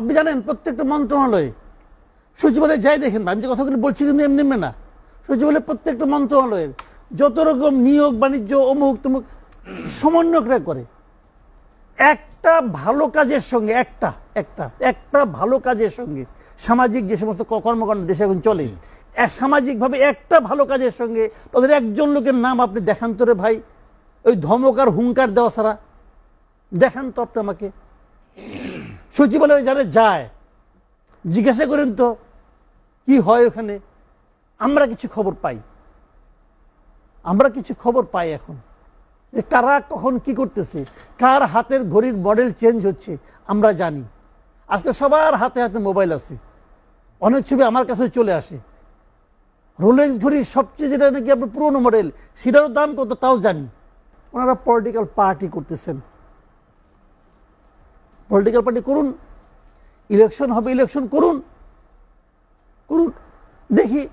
আপনি জানেন প্রত্যেকটা মন্ত্রণালয়ে সচিবালয়ে যাই দেখেন আমি যে কথাগুলো বলছি কিন্তু এমনি এমনি না। সচিবালয়ে প্রত্যেকটা মন্ত্রণালয়ের যত রকম নিয়োগ বাণিজ্য অমুক তমুক সমন্বয়করা করে। একটা ভালো কাজের সঙ্গে একটা একটা একটা ভালো কাজের সঙ্গে সামাজিক যে সমস্ত কর্মকাণ্ড দেশে এখন চলে সামাজিকভাবে একটা ভালো কাজের সঙ্গে তাদের একজন লোকের নাম আপনি দেখান তো রে ভাই ওই ধমকার হুঙ্কার দেওয়া ছাড়া। দেখান তো আপনি আমাকে। সচিবালয়ে যারা যায়, জিজ্ঞাসা করেন তো, কি হয় ওখানে? আমরা কিছু খবর পাই। আমরা কিছু খবর পাই এখন। যে কারা কখন কি করতেছে, কার হাতের ঘড়ির মডেল চেঞ্জ হচ্ছে, আমরা জানি। আজকে সবার হাতে হাতে মোবাইল আছে। অনেক ছবি আমার কাছে চলে আসে। রোলেক্স ঘড়ির সবচেয়ে যেটা নাকি আপনার পুরোনো মডেল সেটারও দাম কত তাও জানি। ওনারা পলিটিক্যাল পার্টি করতেছেন। পলিটিক্যাল পার্টি করুন ইলেকশন হবে ইলেকশন করুন করুন দেখি,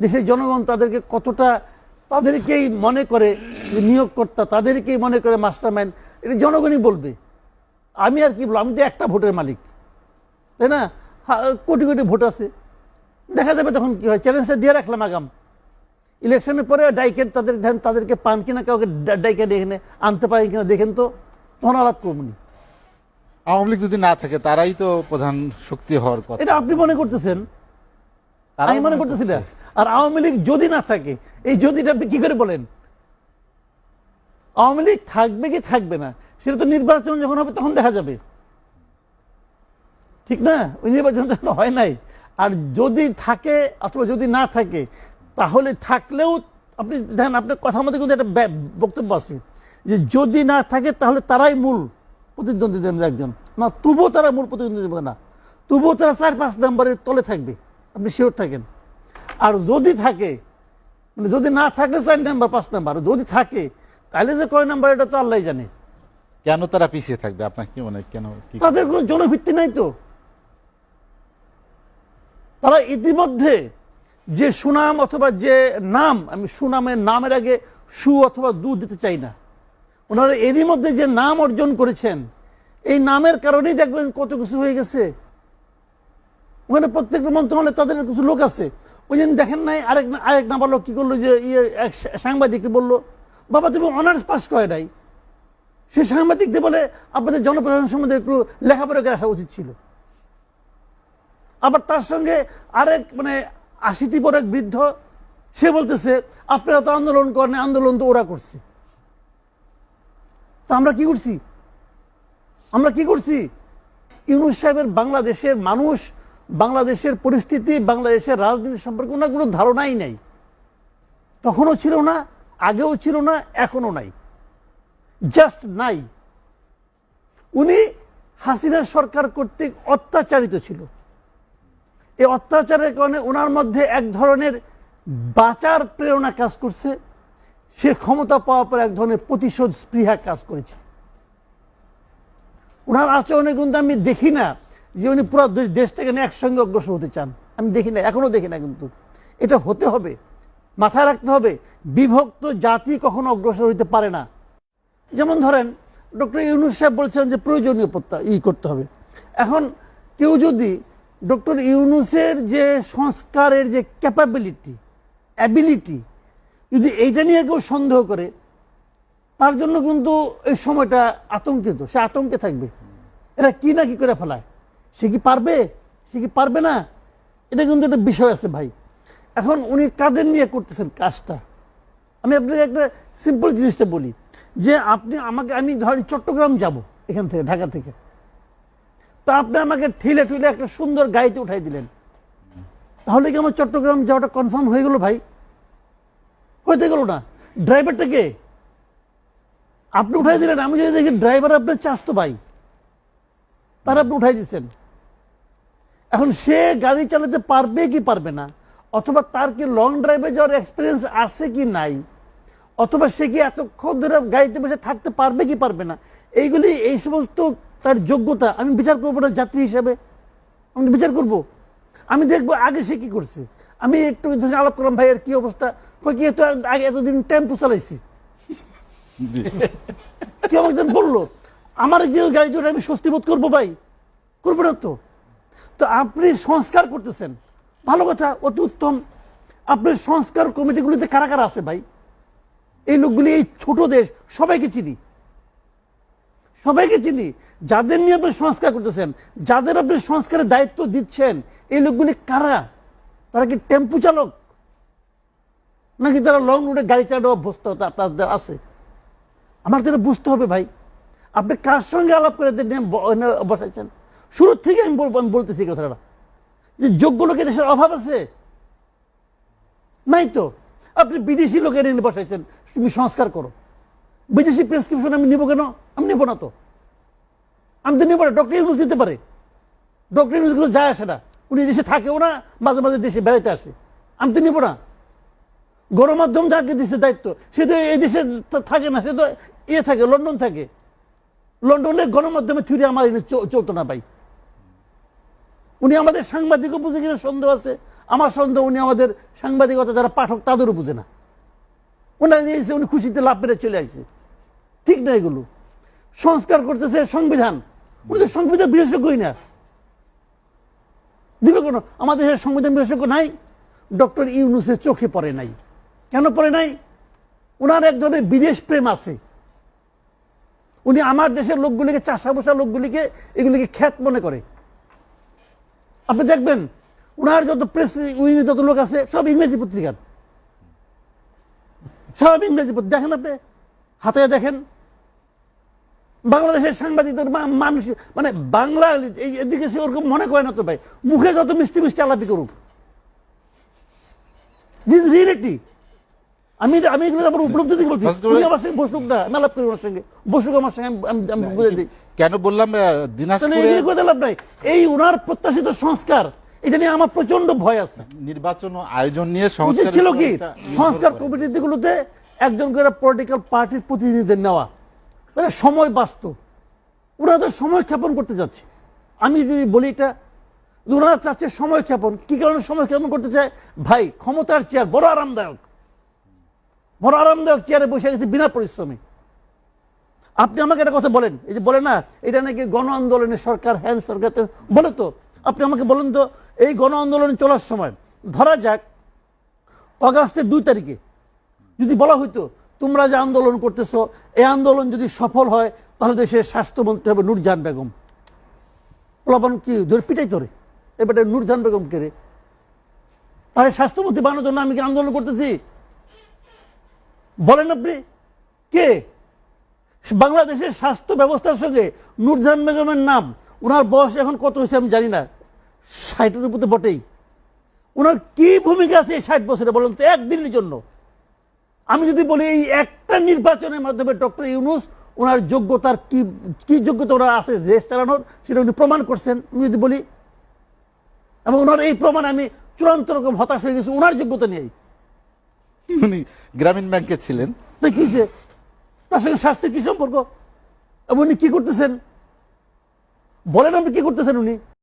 দেশের জনগণ তাদেরকে কতটা, তাদেরকেই মনে করে যে নিয়োগকর্তা, তাদেরকেই মনে করে মাস্টার মাইন্ড এটা জনগণই বলবে। আমি আর কি বলব? আমি তো একটা ভোটের মালিক, তাই না? কোটি কোটি ভোট আছে। দেখা যাবে তখন কি হয়? চ্যালেঞ্জটা দিয়ে রাখলাম আগাম। ইলেকশনের পরে ডাইকেট তাদের ধ্যান তাদেরকে পান কিনা, কাউকে ডা- ডাইকেট এখানে আনতে পারেন কিনা দেখেন তো, তখন আলাপ করবনি আওয়ামী লীগ যদি না থাকে তারাই তো প্রধান শক্তি হওয়ার কথা। এটা আপনি মনে করতেছেন? আমি মনে করতেছি না। আর আওয়ামী লীগ যদি না থাকে এই যদিটা আপনি কি করে বলেন? আওয়ামী লীগ থাকবে কি থাকবে না? সেটা তো নির্বাচন যখন হবে তখন দেখা যাবে। ঠিক না? ওই নির্বাচন তো হয় নাই। আর যদি থাকে অথবা যদি না থাকে তাহলে থাকলেও আপনি দেখেন আপনার কথা মধ্যে কিন্তু একটা বক্তব্য আছে। যে যদি না থাকে তাহলে তারাই মূল। প্রতিদ্বন্দ্বী দেবেন একজন। না তবুও তারা মূল প্রতিদ্বন্দ্বী দেবে না। তবুও তারা চার পাঁচ নম্বরের তলে থাকবে। আপনি শিওর থাকেন? আর যদি থাকে মানে যদি না থাকে চার নাম্বার পাঁচ নাম্বার যদি থাকে তাহলে যে কয় নাম্বার এটা তো আল্লাহ জানে। কেন তারা পিছিয়ে থাকবে? আপনার কি মনে কেন তাদের কোনো জনভিত্তি নাই তো। তারা ইতিমধ্যে যে সুনাম অথবা যে নাম আমি সুনামের নামের আগে সু অথবা দু দিতে চাই না। ওনারা এরই মধ্যে যে নাম অর্জন করেছেন, এই নামের কারণেই দেখবেন কত কিছু হয়ে গেছে। ওখানে প্রত্যেকটা মন্ত্রণালয়ে তাদের কিছু লোক আছে। ওই দিন দেখেন নাই, আরেক আরেক নাবালক কি করল যে ইয়ে এক সাংবাদিককে বলল, বাবা, তুমি অনার্স পাস করে নাই। সে সাংবাদিকদের বলে, আপনাদের জনপ্রশাসন সম্বন্ধে একটু লেখাপড়া করে আসা উচিত ছিল। আবার তার সঙ্গে আরেক মানে আশিটি পর এক বৃদ্ধ, সে বলতেছে, আপনারা তো আন্দোলন করেন আন্দোলন তো ওরা করছে। তো আমরা কি করছি? আমরা কি করছি? ইউনুস সাহেবের বাংলাদেশের মানুষ, বাংলাদেশের পরিস্থিতি, বাংলাদেশের রাজনীতি সম্পর্কে ওনার কোনো ধারণাই নাই। তখনও ছিল না, আগেও ছিল না, এখনও নাই। জাস্ট নাই। উনি হাসিনা সরকার কর্তৃক অত্যাচারিত ছিল। এই অত্যাচারের কারণে ওনার মধ্যে এক ধরনের বাঁচার প্রেরণা কাজ করছে। সে ক্ষমতা পাওয়ার পর এক ধরনের প্রতিশোধ স্পৃহা কাজ করেছে। ওনার আচরণে কিন্তু আমি দেখি না যে উনি পুরো দেশটাকে নিয়ে একসঙ্গে অগ্রসর হতে চান। আমি দেখি না, এখনও দেখি না কিন্তু। এটা হতে হবে, মাথায় রাখতে হবে, বিভক্ত জাতি কখনো অগ্রসর হইতে পারে না। যেমন ধরেন, ডক্টর ইউনুস সাহেব বলছেন যে প্রয়োজনীয় প্রত্যা- ই করতে হবে। এখন কেউ যদি ডক্টর ইউনুসের যে সংস্কারের যে ক্যাপাবিলিটি অ্যাবিলিটি যদি এইটা নিয়ে কেউ সন্দেহ করে, তার জন্য কিন্তু এই সময়টা আতঙ্কিত। সে আতঙ্কে থাকবে। এরা কি না কি করে ফেলায়? সে কি পারবে? সে কি পারবে না? এটা কিন্তু একটা বিষয় আছে ভাই। এখন উনি কাদের নিয়ে করতেছেন কাজটা? আমি আপনাকে একটা সিম্পল জিনিসটা বলি, যে আপনি আমাকে, আমি ধরেন চট্টগ্রাম যাব এখান থেকে, ঢাকা থেকে। তা আপনি আমাকে ঠেলে ঠেলে একটা সুন্দর গাড়িতে উঠাই দিলেন। তাহলে কি আমার চট্টগ্রাম যাওয়াটা কনফার্ম হয়ে গেল ভাই? হইতে গেল না ড্রাইভারটা কে? আপনি উঠাই দিলেন, আমি যদি দেখি ড্রাইভার আপনার চাস্তো ভাই তার আপনি উঠাই দিচ্ছেন। এখন সে গাড়ি চালাতে পারবে কি পারবে না? অথবা তার কি লং ড্রাইভে যাওয়ার এক্সপিরিয়েন্স আছে কি নাই? অথবা সে কি এতক্ষণ ধরে গাড়িতে বসে থাকতে পারবে কি পারবে না? এইগুলি, এই সমস্ত তার যোগ্যতা আমি বিচার করব না যাত্রী হিসাবে। আমি বিচার করব। আমি দেখব আগে সে কি করছে। আমি একটু ধরে আলাপ করলাম ভাইয়ের কি অবস্থা? কই কি এত আগে এতদিন টেম্পু চালাইছি। কেউ বলল আমার যে গাড়ি চড়ে আমি স্বস্তি বোধ করব ভাই। করব না তো। তো আপনি সংস্কার করতেছেন। ভালো কথা অতি উত্তম। আপনার সংস্কার কমিটিগুলিতে কারা কারা আছে ভাই? এই লোকগুলি এই ছোট দেশ সবাইকে চিনি। সবাইকে চিনি। যাদের নিয়ে আপনি সংস্কার করতেছেন যাদের আপনি সংস্কারের দায়িত্ব দিচ্ছেন এই লোকগুলি কারা? তারা কি টেম্পু চালক? নাকি তারা লং রুটে গাড়ি চালানো অভ্যস্ত তাদের আছে? আমার এটা বুঝতে হবে ভাই। আপনি কার সঙ্গে আলাপ করে বসাইছেন? শুরুর থেকে আমি বল- আমি বলতেছি কথাটা। যে যোগ্য লোকের দেশের অভাব আছে? নাই তো। আপনি বিদেশি লোকের এনে বসাইছেন। তুমি সংস্কার করো। বিদেশি প্রেসক্রিপশন আমি নিব কেন? আমি নেব না তো। আমি তো নেব না। ডক্টর ইউনুস নিতে পারে। ডক্টরগুলো যায় আসে না। উনি দেশে থাকেও না, মাঝে মাঝে দেশে বেড়াইতে আসে। আমি তো নেব না। গণমাধ্যম যাকে দিচ্ছে দায়িত্ব, সে তো এই দেশে থাকে না, সে তো ইয়ে থাকে, লন্ডন থাকে। লন্ডনের গণমাধ্যমে থিউরি আমার চলতো না ভাই। উনি আমাদের সাংবাদিকও বুঝে কিনা সন্দেহ আছে। আমার সন্দেহ উনি আমাদের সাংবাদিকতা যারা পাঠক তাদেরও বুঝে না। ওনারা এসে উনি খুশিতে লাভ পেরে চলে আসছে। ঠিক না এগুলো। সংস্কার করতেছে সংবিধান। উনি তো সংবিধান বিশেষজ্ঞই না। দিল কেন? আমাদের দেশের সংবিধান বিশেষজ্ঞ নাই, ডক্টর ইউনুসের চোখে পড়ে নাই। কেন পড়ে নাই? ওনার এক ধরনের বিদেশ প্রেম আছে। উনি আমার দেশের লোকগুলিকে চাষা বসা লোকগুলিকে, এগুলিকে খ্যাত মনে করে। আপনি দেখবেন ওনার যত প্রেস উইংয়ে যত লোক আছে, সব ইংরেজি পত্রিকার। সব ইংরেজি দেখেন আপনি? হাতে দেখেন। বাংলাদেশের সাংবাদিকদের মানুষ মানে বাংলা এদিকে সে ওরকম মনে করে না তো ভাই। মুখে যত মিষ্টি মিষ্টি আলাপি করুক। দিস রিয়েলিটি আমি আমি এগুলো আমার উপলব্ধি থেকে বলছি। উনি আমার সঙ্গে বসুক না আমি আলাপ করি ওনার সঙ্গে। বসুক আমার সঙ্গে আমি- বুঝে দিই। কেন বললাম দিনাজপুরে করে নাই। এই ওনার প্রত্যাশিত সংস্কার এটা নিয়ে আমার প্রচণ্ড ভয় আছে। নির্বাচন আয়োজন নিয়ে সংস্কার ছিল কি? সংস্কার কমিটিগুলোতে একজন করে পলিটিক্যাল পার্টির প্রতিনিধিদের নেওয়া। তাহলে সময় বাঁচত। ওরা তো সময় ক্ষেপণ করতে যাচ্ছে। আমি যদি বলি এটা ওরা চাচ্ছে সময় ক্ষেপণ, কি কারণে সময় ক্ষেপণ করতে চায়? ভাই, ক্ষমতার চেয়ার বড় আরামদায়ক। বড় আরামদায়ক চেয়ারে বসে গেছে বিনা পরিশ্রমে। আপনি আমাকে একটা কথা বলেন। এই যে বলে না, এটা নাকি গণ আন্দোলনের সরকার, হ্যান সরকার। বলে তো। আপনি আমাকে বলেন তো, এই গণ আন্দোলন চলার সময়, ধরা যাক, অগাস্টের দুই তারিখে যদি বলা হইতো তোমরা যে আন্দোলন করতেছো, এই আন্দোলন যদি সফল হয়, তাহলে দেশের স্বাস্থ্যমন্ত্রী হবে নূরজাহান বেগম। প্লাবন কি, ধরে পিটাই তোরে? এবারে নূরজাহান বেগম কে রে? তাহলে স্বাস্থ্যমন্ত্রী বানানোর জন্য আমি কি আন্দোলন করতেছি? বলেন আপনি, কে? বাংলাদেশের স্বাস্থ্য ব্যবস্থার সঙ্গে নূরজাহান বেগমের নাম, ওনার বয়স এখন কত হয়েছে আমি জানি না। ষাটের উপরে বটেই। ওনার কি ভূমিকা আছে ষাট বছরে বলুন তো, একদিনের জন্য? আমি যদি বলি এই একটা নির্বাচনের মাধ্যমে ডক্টর ইউনুস ওনার যোগ্যতার কি কি যোগ্যতা ওনার আছে দেশ চালানোর সেটা উনি প্রমাণ করছেন। আমি যদি বলি এবং ওনার এই প্রমাণ আমি চূড়ান্ত রকম হতাশ হয়ে গেছি ওনার যোগ্যতা নিয়েই। উনি গ্রামীণ ব্যাংকে ছিলেন। তো কি হয়েছে? তার সঙ্গে স্বাস্থ্যের কি সম্পর্ক? এবং উনি কি করতেছেন? বলেন আপনি কি করতেছেন উনি?